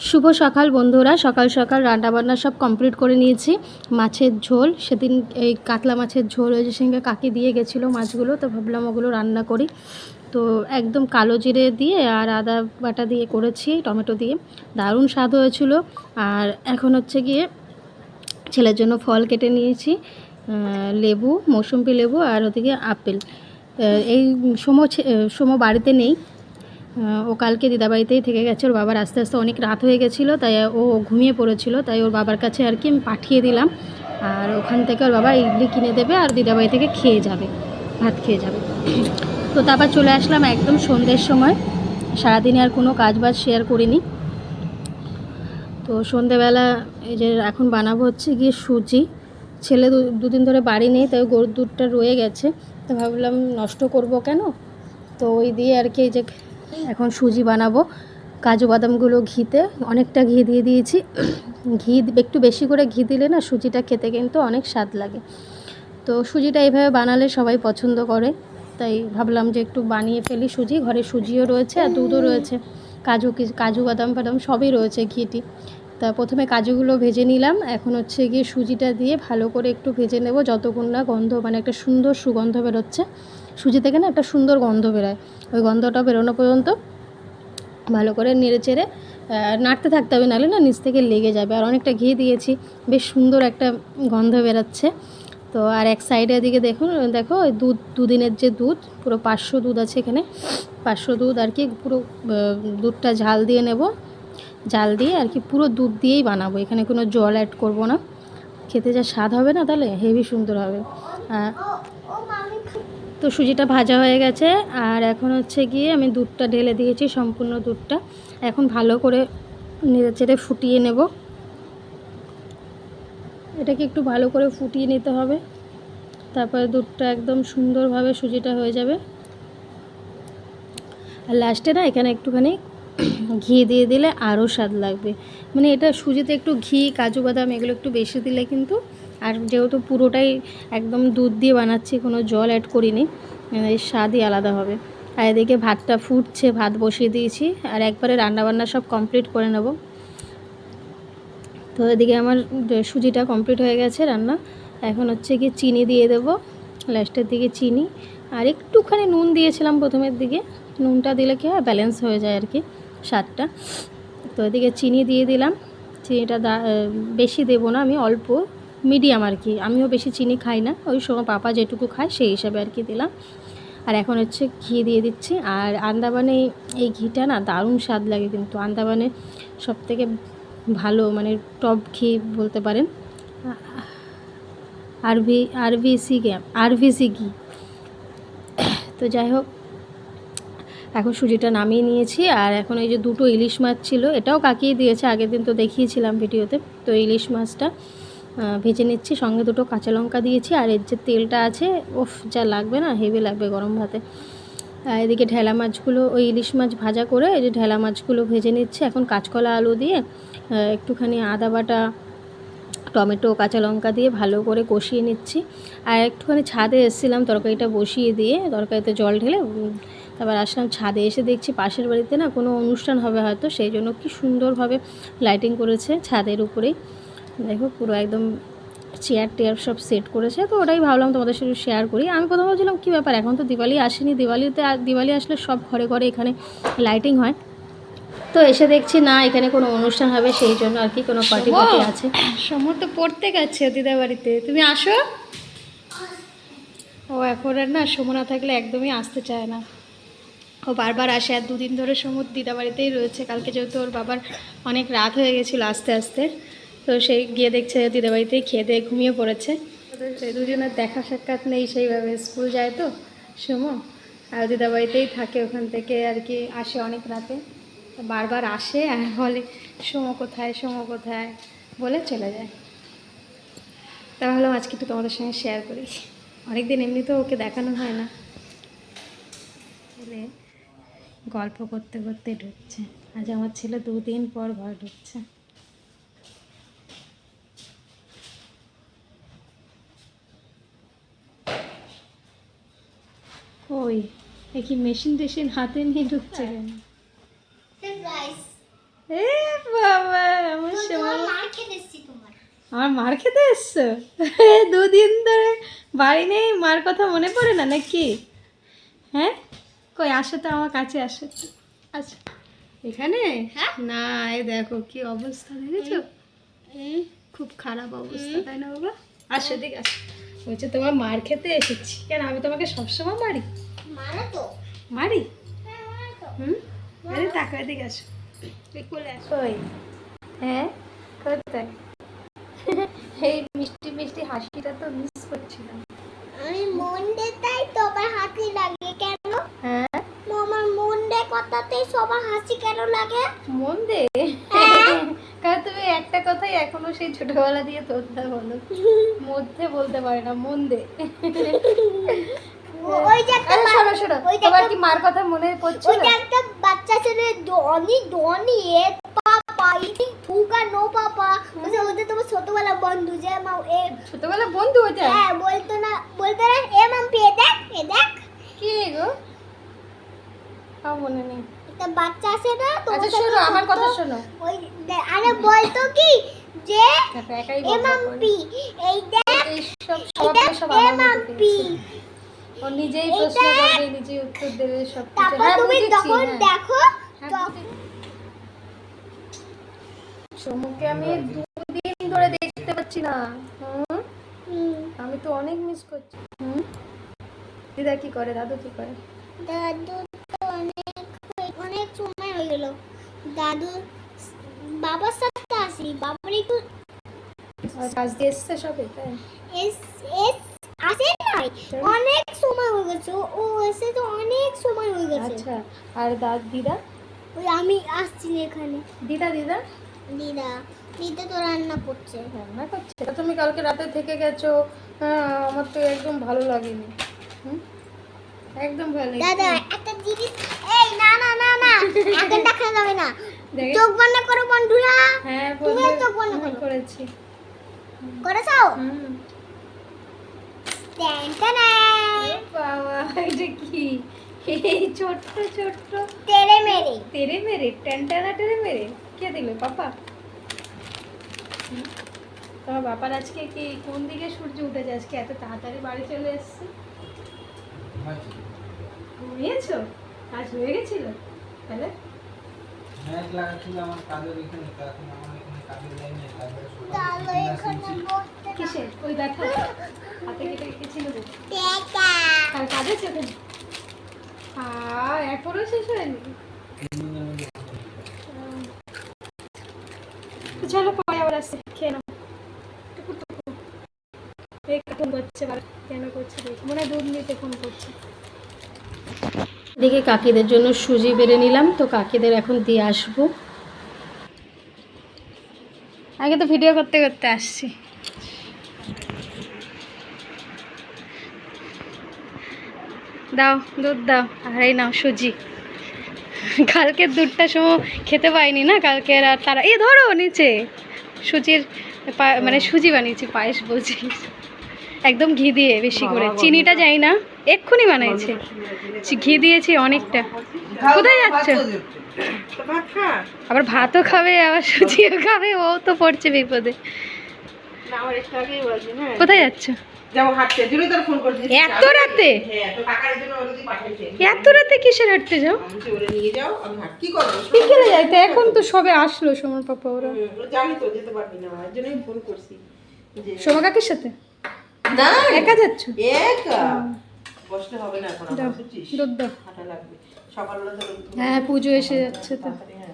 শুভ সকাল বন্ধুরা সকাল সকাল রান্নাবান্না সব কমপ্লিট করে নিয়েছি। মাছের ঝোল সেদিন এই কাতলা মাছের ঝোল হয়েছে সঙ্গে কাকি দিয়ে গেছিল মাছগুলো তো ভাবলাম ওগুলো রান্না করি। তো একদম কালো জিরে দিয়ে আর আদা বাটা দিয়ে করেছি টমেটো দিয়ে। দারুণ স্বাদ হয়েছিল। আর এখন হচ্ছে গিয়ে ছেলের জন্য ফল কেটে নিয়েছি লেবু মৌসুম্বি লেবু আর ওদিকে আপেল। এই সোমো ছে- আহ, বাড়িতে নেই। ও কালকে দিদাবাড়িতেই থেকে গেছে, ওর বাবার আস্তে আস্তে অনেক রাত হয়ে গেছিল, তাই ও ঘুমিয়ে পড়েছিল, তাই ওর বাবার কাছে আর কি আমি পাঠিয়ে দিলাম। আর ওখান থেকে ওর বাবা ইডলি কিনে দেবে আর দিদাবাড়ি থেকে খেয়ে যাবে, ভাত খেয়ে যাবে। তো তারপর চলে আসলাম একদম সন্ধ্যের সময়, সারাদিনে আর কোনো কাজ বাজ শেয়ার করিনি। তো সন্ধেবেলা এই যে এখন বানাবো হচ্ছে গিয়ে সুজি, ছেলে দুদিন ধরে বাড়ি নেই, তাই গরুর দুধটা রয়ে গেছে, তো ভাবলাম নষ্ট করব কেন? তো ওই দিয়ে আর কি এই যে এখন সুজি বানাবো। কাজু বাদামগুলো ঘিতে অনেকটা ঘি দিয়ে দিয়েছি। ঘি একটু বেশি করে ঘি দিলে না সুজিটা খেতে কিন্তু অনেক স্বাদ লাগে। তো সুজিটা এইভাবে বানালে সবাই পছন্দ করে। তাই ভাবলাম যে একটু বানিয়ে ফেলি সুজি। ঘরে সুজিও রয়েছে আর দুধও রয়েছে। কাজু কাজু বাদাম ফাদাম সবই রয়েছে ঘিটি। তা প্রথমে কাজুগুলো ভেজে নিলাম। এখন হচ্ছে গিয়ে সুজিটা দিয়ে ভালো করে একটু ভেজে নেব। যতক্ষণ না গন্ধ মানে একটা সুন্দর সুগন্ধ বেরোচ্ছে। সুজি থেকে না একটা সুন্দর গন্ধ বেরোয়। ওই গন্ধটা বেরোনো পর্যন্ত ভালো করে নেড়ে চেড়ে নাড়তে থাকতে হবে, নাহলে না নিচ থেকে লেগে যাবে। আর অনেকটা ঘি দিয়েছি, বেশ সুন্দর একটা গন্ধ বেরাচ্ছে। তো আর এক সাইডের দিকে দেখুন, দেখো, ওই দুধ, দুদিনের যে দুধ, পুরো পাঁচশো দুধ আছে এখানে। পাঁচশো দুধ আর কি, পুরো দুধটা ঝাল দিয়ে নেব। জাল দিয়ে আর কি পুরো দুধ দিয়েই বানাবো। এখানে কোনো জল অ্যাড করব না। খেতে যা স্বাদ হবে না তাহলে হেভি সুন্দর হবে। তো সুজিটা ভাজা হয়ে গেছে আর এখন হচ্ছে গিয়ে আমি দুধটা ঢেলে দিয়েছি, সম্পূর্ণ দুধটা। এখন ভালো করে নেড়ে চেড়ে ফুটিয়ে নেব। এটাকে একটু ভালো করে ফুটিয়ে নিতে হবে। তারপরে দুধটা একদম সুন্দরভাবে সুজিটা হয়ে যাবে। আর লাস্টে না এখানে একটুখানি ঘি দিয়ে দিলে আরও স্বাদ লাগবে। মানে এটা সুজিতে একটু ঘি, কাজু বাদাম এগুলো একটু বেশি দিলে কিন্তু আর যেহেতু পুরোটাই একদম দুধ দিয়ে বানাচ্ছি, কোনো জল অ্যাড করিনি, এর স্বাদই আলাদা হবে। আর এদিকে ভাতটা ফুটছে, ভাত বসিয়ে দিয়েছি, আর একবারে রান্নাবান্না সব কমপ্লিট করে নেব। তো এদিকে আমার সুজিটা কমপ্লিট হয়ে গেছে রান্না, এখন হচ্ছে কি চিনি দিয়ে দেবো লাস্টের দিকে চিনি, আর একটুখানি নুন দিয়েছিলাম প্রথমের দিকে, নুনটা দিলে কি হয় ব্যালেন্স হয়ে যায় আর কি স্বাদটা। তো এদিকে চিনি দিয়ে দিলাম, চিনিটা বেশি দেবো না আমি, অল্প। মিডিয়াম আর কি। আমিও বেশি চিনি খাই না, ওই সময় পাপা যেটুকু খায় সেই হিসাবে আর কি দিলাম। আর এখন হচ্ছে ঘি দিয়ে দিচ্ছি। আর আন্দামানে এই ঘিটা না দারুণ স্বাদ লাগে কিন্তু। আন্দামানে সব থেকে ভালো মানে টপ ঘি বলতে পারেন। আরভি আরভিসি গে আরভিসি ঘি। তো যাই হোক, এখন সুজিটা নামিয়ে নিয়েছি। আর এখন এই যে দুটো ইলিশ মাছ ছিল, এটাও কাকিয়ে দিয়েছে। আগের দিন তো দেখিয়েছিলাম ভিডিওতে। তো ইলিশ মাছটা ভেজে নিচ্ছি, সঙ্গে দুটো কাঁচা লঙ্কা দিয়েছি, আর এর যে তেলটা আছে ওফ যা লাগবে না, হেভি লাগবে গরম ভাতে। এদিকে ঢেলা মাছগুলো, ওই ইলিশ মাছ ভাজা করে এই যে ঢেলা মাছগুলো ভেজে নিচ্ছে, এখন কাঁচকলা আলু দিয়ে একটুখানি আদা বাটা, টমেটো, কাঁচা লঙ্কা দিয়ে ভালো করে কষিয়ে নিচ্ছি। আর একটুখানি ছাদে এসেছিলাম, তরকারিটা বসিয়ে দিয়ে, তরকারিতে জল ঢেলে তারপর আসলাম ছাদে এসে দেখছি পাশের বাড়িতে না কোনো অনুষ্ঠান হবে হয়তো, সেই জন্য কি সুন্দরভাবে লাইটিং করেছে ছাদের উপরেই। দেখো পুরো একদম চেয়ার টেয়ার সব সেট করেছে তো ওটাই ভাবলাম তোমাদের সাথে শেয়ার করি। আমি প্রথমে ভাবছিলাম কী ব্যাপার? এখন তো দিওয়ালি আসেনি। দিওয়ালিতে আর দিওয়ালি আসলে সব ঘরে ঘরে এখানে লাইটিং হয়। তো এসে দেখছি না এখানে কোনো অনুষ্ঠান হবে সেই জন্য আর কি কোনো পার্টি পার্টি আছে। সমর তো পড়তে গেছে দিদা বাড়িতে। তুমি আসো। ও এখন আর না সময় না থাকলে একদমই আসতে চায় না। ও বারবার আসে আর দুদিন ধরে সমুদ্র দিদা বাড়িতেই রয়েছে। কালকে যেহেতু ওর বাবার অনেক রাত হয়ে গেছিল আস্তে আস্তে। তো সেই গিয়ে দেখছে দিদা বাড়িতেই খেয়ে দিয়ে ঘুমিয়ে পড়েছে। তো দুজনের দেখা সাক্ষাৎ নেই সেইভাবে। স্কুল যায় তো সুমো, আর দিদা বাড়িতেই থাকে ওখান থেকে আর কি, আসে অনেক রাতে। বারবার আসে আর বলে, সোমো কোথায় সোমো কোথায়? বলে চলে যায়। তা ভাবলাম আজকে একটু তোমাদের সঙ্গে শেয়ার করি। অনেকদিন এমনিতেও ওকে দেখানো হয় না। ছেলে গল্প করতে করতে ঢুকছে। আজ আমার ছেলে দুদিন পর ঘর ঢুকছে। ওই এ কি মেশিন টেশিন হাতে নিয়ে ঢুকছে কেন? এ বা আমার মার খেতে এসছো দুদিন ধরে বাড়ি নেই মার কথা মনে পড়ে না নাকি? হ্যাঁ? কই আসো তো আমার কাছে আসো আচ্ছা এখানে? না এই দেখো কি অবস্থা দেখেছ? খুব খারাপ অবস্থা তাই না বাবা? আসো ঠিক আছে বলছে তোমার মার খেতে এসেছি। কেন আমি তোমাকে সবসময় মারি? মারি? হুম? আরে টাকা দিকে আসো। কোলে আসো। ওই হ্যাঁ কোথায় এই মিষ্টি মিষ্টি হাসিটা তো মিস করছিলাম। আমি মন্ডে তাই তোমার হাসি লাগে কেন? হ্যাঁ? আমার মন্ডে কথাতে সবার হাসি কেন লাগে? মন দে কারণ তুমি একটা কথাই এখনও সেই ছোটবেলা দিয়ে তোরটা বলো। মধ্যে বলতে পারে না মন দে ওই যে একটা শোনো শোনো। তোমার কি মার কথা মনে ওই যে একটা বাচ্চা ছেলে ডনি ডনি এ পাপা ইটি ফুকা নো পাপা ওই ওদের তোমার ছোটবেলা বন্ধু যে মা এ ছোটবেলা বন্ধু ওটা হ্যাঁ বলতো না বলতো না এ মাম পে দেখ এ দেখ। কি রে গো? আমার মনে নেই। একটা বাচ্চা আছে না আচ্ছা শোনো আমার কথা শোনো। ওই আরে বলতো কি যে দেখো, একাই এ বকবক মাম করে। এই দেখ সব সব এ ও নিজেই প্রশ্ন করবে নিজেই উত্তর দেবে সব কিছু হ্যাঁ তুমি তখন হ্যাঁ। দেখো হ্যাঁ, সমুকে আমি দুদিন ধরে দেখতে পাচ্ছি না। হুম? আমি তো অনেক মিস করছি। হুম? দিদা কি করে? দাদু কি করে? দাদু তো অনেক অনেক সময় হয়ে গেল। দাদু বাবার সাথে আসি বাবার একটু কাজ দিয়ে এসছে সবে তাই? এস এস আসে নাই। অনেক সময় হয়ে গেছে। ও- এসে তো অনেক সময় হয়ে গেছে। আচ্ছা আর দাদ দিদা? ওই আমি আসছি না এখানে। দিদা দিদা? দিদা দিদা তো রান্না করছে। রান্না করছে? তুমি কালকে রাতে থেকে গেছো। হ্যাঁ আমার তো একদম ভালো লাগেনি। হুম? একদম ভালো দাদা একটা জিনিস এই না না না না। এখন দেখা যাবে না। চোখ বন্ধ করো বন্ধুরা। হ্যাঁ তুমিও বন্ধু, তো বলো আমি করো। করেছি। করেছ হুম। বাবা এটা কি? এই ছোট্ট ছোট্ট। তেরে মেরে। তেরে মেরে টেনটানা টেরে মেরে। কে দিল? পাপা। তোমার বাবার আজকে কি কোন দিকে সূর্য উঠেছে? আজকে এত তাড়াতাড়ি বাড়ি চলে এসছে? ঘুমিয়েছো? কাজ হয়ে গেছিল? তাহলে লাগাচ্ছিল আমার কাজের এখানে এখন আমার এখানে কাজের লাইন নেই তারপরে ওই ব্যথা হাতে কেটে আর কাজ আছে ওখানে আর এখনও শেষ হয়নি? চলো পরে আবার আসছে খেয়ে নাও। টুকু টুকু ফোন করছে কেন করছে? দেখ মনে হয় দুধ নিতে ফোন করছে। এদিকে কাকিদের জন্য সুজি বেড়ে নিলাম, তো কাকিদের এখন দিয়ে আসব। আগে তো ভিডিও করতে করতে আসছি। দাও, দুধ দাও, আর এই নাও সুজি। কালকের দুধটা সময় খেতে পাইনি না কালকে আর তারা এ ধরো নিচে। সুজির মানে সুজি বানিয়েছি, পায়েস বলছি। একদম ঘি দিয়ে বেশি করে। চিনিটা যাই না এক্ষুনি বানাইছে। ঘি দিয়েছি অনেকটা। কোথায় যাচ্ছে? আবার ভাতও খাবে আবার সুজিও খাবে ও তো পড়ছে বিপদে। কোথায় যাচ্ছ? এত রাতে? হ্যাঁ এত রাতে কিসের হাঁটতে যাও? বিকেলে যাইতে এখন তো সবে আসলো সোমার পাপা ওরা। সোমা কাকির সাথে? না একা যাচ্ছ? একা। বসতে হবে না এখন আমার বুঝছিস? দুধ দাও। হাঁটা লাগবে। সকালবেলা তোর হ্যাঁ পুজো এসে যাচ্ছে তো। হ্যাঁ।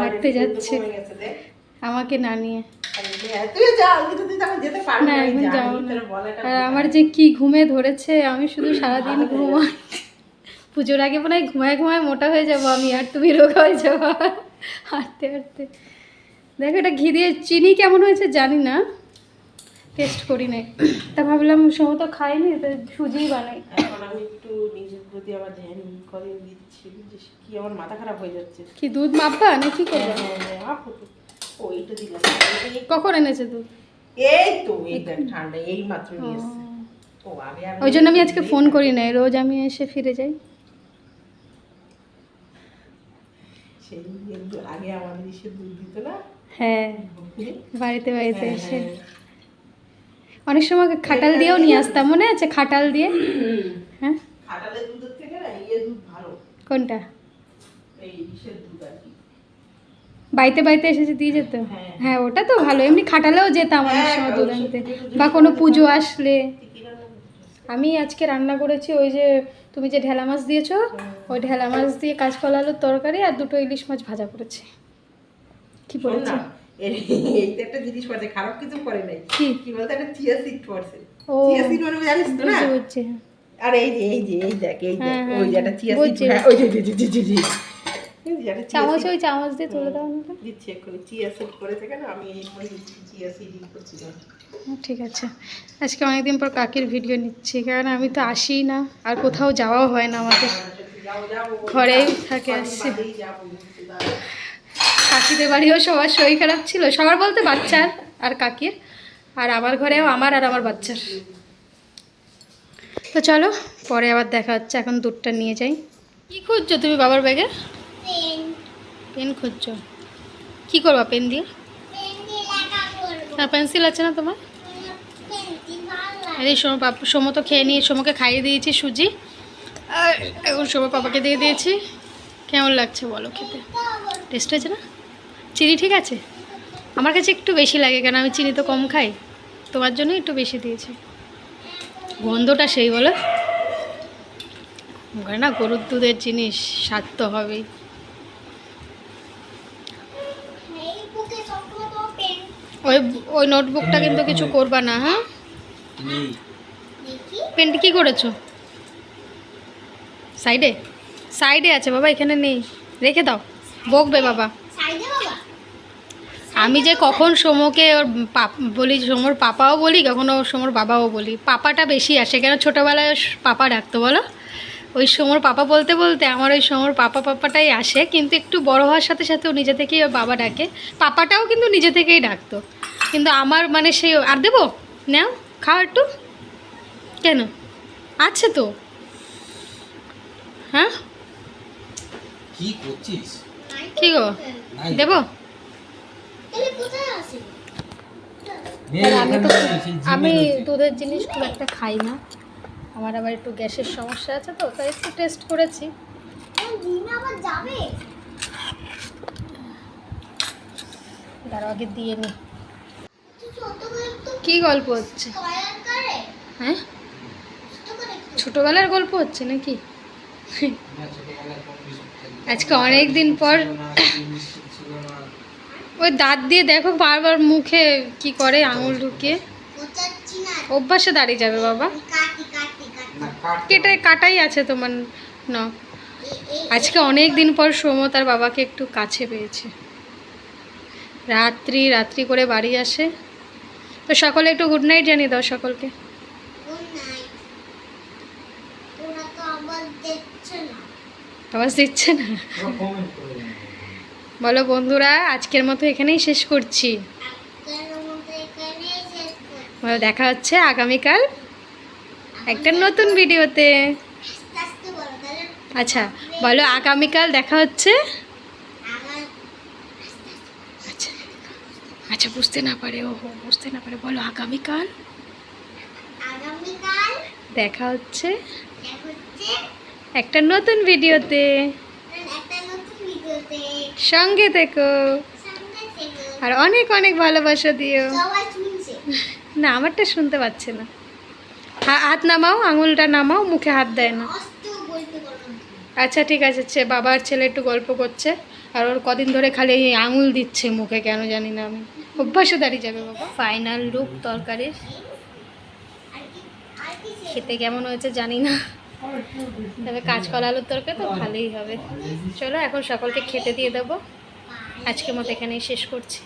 হাঁটতে যাচ্ছে। আমাকে না নিয়ে। আমার যে কি ঘুমে ধরেছে আমি শুধু সারাদিন ঘুমাই। পুজোর আগে মনে হয় ঘুমায় ঘুমায় মোটা হয়ে যাব আমি আর তুমি রোগা হয়ে যাব। হাঁটতে হাঁটতে। দেখো এটা ঘি দিয়ে চিনি কেমন হয়েছে জানি না। টেস্ট করি নাই তা ভাবলাম সময় তো খাইনি তো সুজিই বানাই। এখন আমি একটু নিজের প্রতি আবার ধ্যান করে দিচ্ছি বুঝছিস কি আমার মাথা খারাপ হয়ে যাচ্ছে। কি দুধ মাপবা না কি করবে? হ্যাঁ, হ্যাঁ, হতো। ও, এইটা দিলাম। কখন এনেছে দুধ? এই তো এই ঠান্ডা এই মাত্র নিয়ে ওই জন্য আমি আজকে ফোন করি নাই রোজ আমি এসে ফিরে যাই। আগে আমাদের এসে দুধ দিত না? হ্যাঁ। বাড়িতে বাড়িতে হ্যাঁ, এসে। হ্যাঁ। অনেক সময় খাটাল দিয়েও নিয়ে আসতাম মনে আছে খাটাল দিয়ে? হ্যাঁ? ইয়ে কোনটা? বাড়িতে বাড়িতে এসেছে দিয়ে যেত? হ্যাঁ। হ্যাঁ ওটা তো ভালো এমনি খাটালেও যেতাম অনেক হ্যাঁ, সময় দুধ আনতে। বা কোনো পুজো আসলে? আমি আজকে রান্না করেছি ওই যে তুমি যে ঢেলা মাছ দিয়েছ ওই ঢেলা মাছ দিয়ে কাঁচকলা আলুর তরকারি আর দুটো ইলিশ মাছ ভাজা করেছি। কি না, এই- একটা জিনিস পড়ছে খারাপ কিছু করে নাই। কি? বলতো একটা চিয়া সিড পড়ছে। চিয়া সিড মানে জানিস তো না? আর এই যে এই যে এই দেখ এই দেখ হ্যাঁ, হ্যাঁ, ওই যে একটা চিয়া সিড ওই যে জি জি জি জি চামচ ওই চামচ দিয়ে তুলে দাও আমাকে। দিচ্ছি এক্ষুনি। চিয়া সিড করেছে কেন? আমি এই চিয়া সিড করছিলাম ঠিক আছে। আজকে অনেকদিন পর কাকির ভিডিও নিচ্ছি কারণ আমি তো আসি না আর কোথাও যাওয়াও হয় না যাও ঘরেই থাকে আসছে কাকিদের বাড়িও সবার শরীর খারাপ ছিল। সবার বলতে বাচ্চার আর কাকির। আর আমার ঘরেও আমার আর আমার বাচ্চার। তো চলো পরে আবার দেখা হচ্ছে। এখন দুধটা নিয়ে যাই। কি খুঁজছো তুমি বাবার ব্যাগে? পেন। খুঁজছো। কি করবা পেন দিয়ে? আর পেন্সিল আছে না তোমার? এই সোম তো খেয়ে নিয়ে সোমকে খাইয়ে দিয়েছি সুজি। আর এখন সোম পাপাকে দিয়ে দিয়েছি। কেমন লাগছে বলো খেতে? টেস্ট হয়েছে না? চিনি ঠিক আছে? আমার কাছে একটু বেশি লাগে কেন? আমি চিনি তো কম খাই। তোমার জন্য একটু বেশি দিয়েছি। গন্ধটা সেই বলো। ওখানে না গরুর দুধের জিনিস স্বাদ তো হবেই। ওই ওই নোটবুকটা কিন্তু কিছু করবা না হ্যাঁ? পেনটি কি করেছ? সাইডে সাইডে আছে বাবা, এখানে নেই। রেখে দাও। বকবে বাবা। আমি যে কখন সোমকে ওর পাপ বলি সোমর পাপাও বলি কখনো সোমর বাবাও বলি। পাপাটা বেশি আসে কেন? ছোটোবেলায় পাপা ডাকতো বলো? ওই সোমর পাপা বলতে বলতে আমার ওই সোমর পাপা পাপাটাই আসে কিন্তু একটু বড় হওয়ার সাথে সাথে ও নিজে থেকেই ওর বাবা ডাকে। পাপাটাও কিন্তু নিজে থেকেই ডাকতো। কিন্তু আমার মানে সেই আর দেবো? নাও খাও একটু। কেন? আছে তো। হ্যাঁ? কি করছিস? কি গো। দেবো? আমি তো আমি দুধের জিনিস খুব একটা খাই না। আমার আবার একটু গ্যাসের সমস্যা আছে তো তাই একটু টেস্ট করেছি। দিন দাঁড়াও আগে দিয়ে নি। কি গল্প হচ্ছে? হ্যাঁ? ছোট ছোটোবেলার গল্প হচ্ছে নাকি? আজকে অনেক দিন পর। ওই দাঁত দিয়ে দেখো বারবার মুখে কি করে আঙুল ঢুকিয়ে। অভ্যাসে দাঁড়িয়ে যাবে বাবা। কাটি কাটাই আছে তোমার না আজকে অনেক দিন পর সোম তার বাবাকে একটু কাছে পেয়েছে। রাত্রি রাত্রি করে বাড়ি আসে। তো সকলে একটু গুড নাইট জানিয়ে দাও সকলকে গুড নাইট ওরা তো আবার দেখছে না আওয়াজ দিচ্ছে না। বলো বন্ধুরা আজকের মতো এখানেই শেষ করছি। বলো দেখা হচ্ছে আগামীকাল একটা নতুন ভিডিওতে। আচ্ছা বলো আগামীকাল দেখা হচ্ছে? আচ্ছা আচ্ছা বুঝতে না পারে ও হো, বুঝতে না পারে। বলো আগামীকাল? দেখা হচ্ছে একটা নতুন ভিডিওতে। একটা নতুন ভিডিওতে সঙ্গে থেকো। আর অনেক অনেক ভালোবাসা দিও। না আমারটা শুনতে পাচ্ছে না। হাত নামাও আঙুলটা নামাও মুখে হাত দেয় না। আচ্ছা ঠিক আছে ছে বাবার ছেলে একটু গল্প করছে। আর ওর কদিন ধরে খালি এই আঙুল দিচ্ছে মুখে কেন জানি না আমি। অভ্যাসে দাঁড়িয়ে যাবে বাবা। ফাইনাল লুক তরকারির। সে- খেতে কেমন হয়েছে জানি না। তবে কাঁচকলা আলুর তরকারি তো ভালোই হবে। চলো এখন সকলকে খেতে দিয়ে দেবো। আজকের মতো এখানেই শেষ করছি।